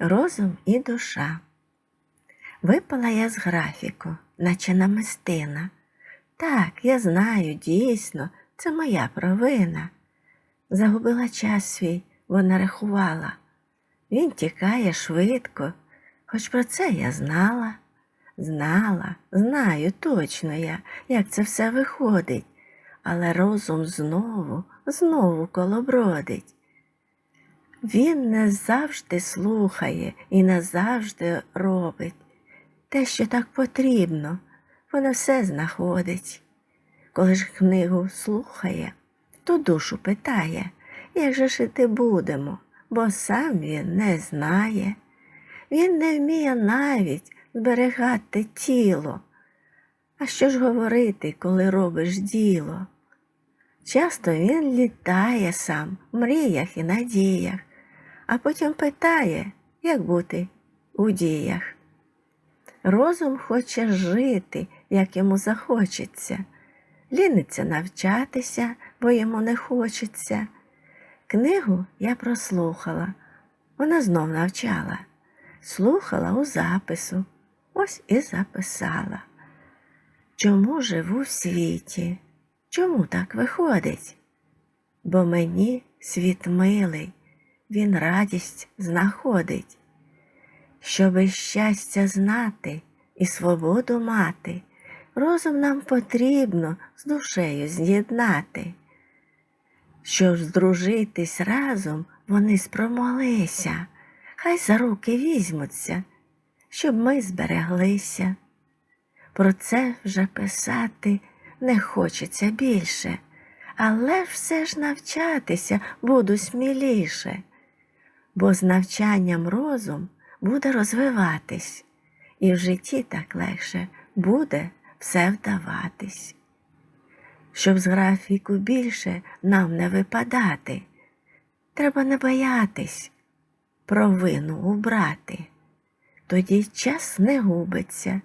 розум і душа. Випала я з графіку, наче намистина. Так, я знаю, дійсно, це моя провина. Загубила час свій, вона рахувала. Він тікає швидко, хоч про це я знала. Знала, знаю точно я, як це все виходить, але розум знову, знову колобродить. Він не завжди слухає і не завжди робить те, що так потрібно, вона все знаходить. Коли ж книгу слухає, то душу питає, як же жити будемо, бо сам він не знає. Він не вміє навіть зберігати тіло. А що ж говорити, коли робиш діло? Часто він літає сам в мріях і надіях, а потім питає, як бути у діях. Розум хоче жити, як йому захочеться, ліниться навчатися, бо йому не хочеться. Книгу я прослухала, вона знов навчала, слухала у запису, ось і записала. Чому живу в світі? Чому так виходить? Бо мені світ милий, він радість знаходить. Щоби щастя знати і свободу мати, розум нам потрібно з душею з'єднати. Щоб здружитись разом, вони спромолися, хай за руки візьмуться, щоб ми збереглися. Про це вже писати не хочеться більше, але все ж навчатися буду сміліше, бо з навчанням розум буде розвиватись, і в житті так легше буде все вдаватись. Щоб з графіку більше нам не випадати, треба не боятись провину убрати. Тоді час не губиться,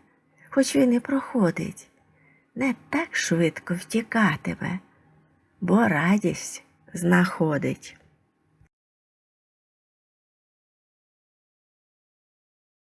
хоч він і проходить, не так швидко втікатиме, бо радість знаходить.